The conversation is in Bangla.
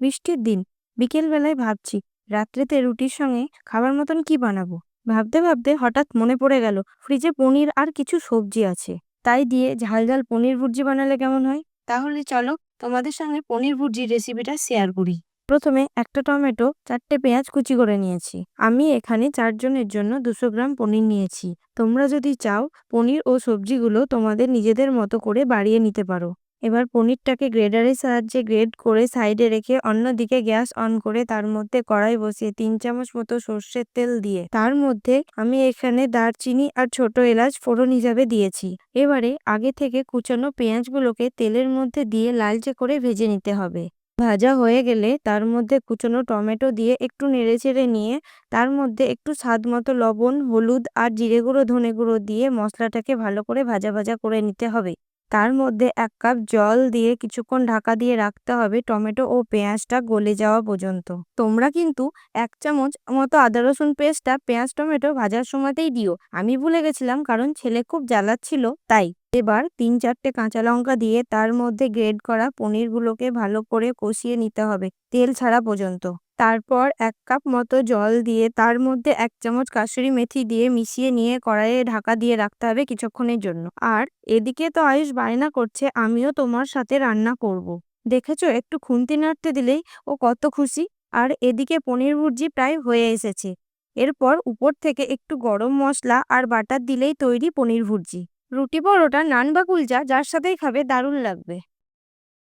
বৃষ্টির দিন। বিকেলবেলায় ভাবছি রাত্রেতে রুটির সঙ্গে খাবার মতন কি বানাবো? ভাবতে ভাবতে হঠাৎ মনে পড়ে গেল ফ্রিজে পনির আর কিছু সবজি আছে। তাই দিয়ে ঝাল ঝাল পনির ভুর্জি বানালে কেমন হয়? তাহলে চলো তোমাদের সঙ্গে পনির ভুর্জির রেসিপিটা শেয়ার করি। প্রথমে একটা টমেটো চারটে পেঁয়াজ কুচি করে নিয়েছি। আমি এখানে চারজনের জন্য দুশো গ্রাম পনির নিয়েছি। তোমরা যদি চাও পনির ও সবজিগুলো তোমাদের নিজেদের মতো করে বাড়িয়ে নিতে পারো। এবার পনিরটাকে গ্রেডারের সাহায্যে গ্রেড করে সাইডে রেখে অন্যদিকে গ্যাস অন করে তার মধ্যে কড়াই বসিয়ে তিন চামচ মতো সর্ষের তেল দিয়ে। তার মধ্যে আমি এখানে দারচিনি আর ছোট এলাচ ফোড়ন হিসাবে দিয়েছি। এবারে আগে থেকে কুচানো পেঁয়াজগুলোকে তেলের মধ্যে দিয়ে লালচে করে ভেজে নিতে হবে। ভাজা হয়ে গেলে তার মধ্যে কুচনো টমেটো দিয়ে একটু নেড়েচেড়ে নিয়ে তার মধ্যে একটু স্বাদ মতো লবণ, হলুদ আর জিরে গুঁড়ো ধনে গুঁড়ো দিয়ে মশলাটাকে ভালো করে ভাজা ভাজা করে নিতে হবে। তার মধ্যে এক কাপ জল দিয়ে কিছুক্ষণ ঢাকা দিয়ে রাখতে হবে টমেটো ও পেঁয়াজটা গলে যাওয়া পর্যন্ত। তোমরা কিন্তু এক চামচ মতো আদা রসুন পেস্টটা পেঁয়াজ, টমেটো ভাজার সময়তেই দিও। আমি ভুলে গেছিলাম কারণ ছেলে খুব জ্বালাচ্ছিল, তাই। এবার তিন চারটে কাঁচা লঙ্কা দিয়ে তার মধ্যে গ্রেড করা পনিরগুলোকে ভালো করে কষিয়ে নিতে হবে, তেল ছাড়া পর্যন্ত। তারপর এক কাপ মতো জল দিয়ে তার মধ্যে এক চামচ কাসুরি মেথি দিয়ে মিশিয়ে নিয়ে কড়াইয়ে ঢাকা দিয়ে রাখতে হবে কিছুক্ষণের জন্য। আর এদিকে তো আয়ুষ বায়না করছে, আমিও তোমার সাথে রান্না করব। দেখেছ, একটু খুন্তি নাড়তে দিলেই ও কত খুশি। আর এদিকে পনির ভুর্জি প্রায় হয়ে এসেছে। এরপর উপর থেকে একটু গরম মশলা আর বাটার দিলেই তৈরি পনির ভুর্জি। রুটি পরোটা, নান বা কুলচা, যার সাথেই খাবে, দারুণ লাগবে।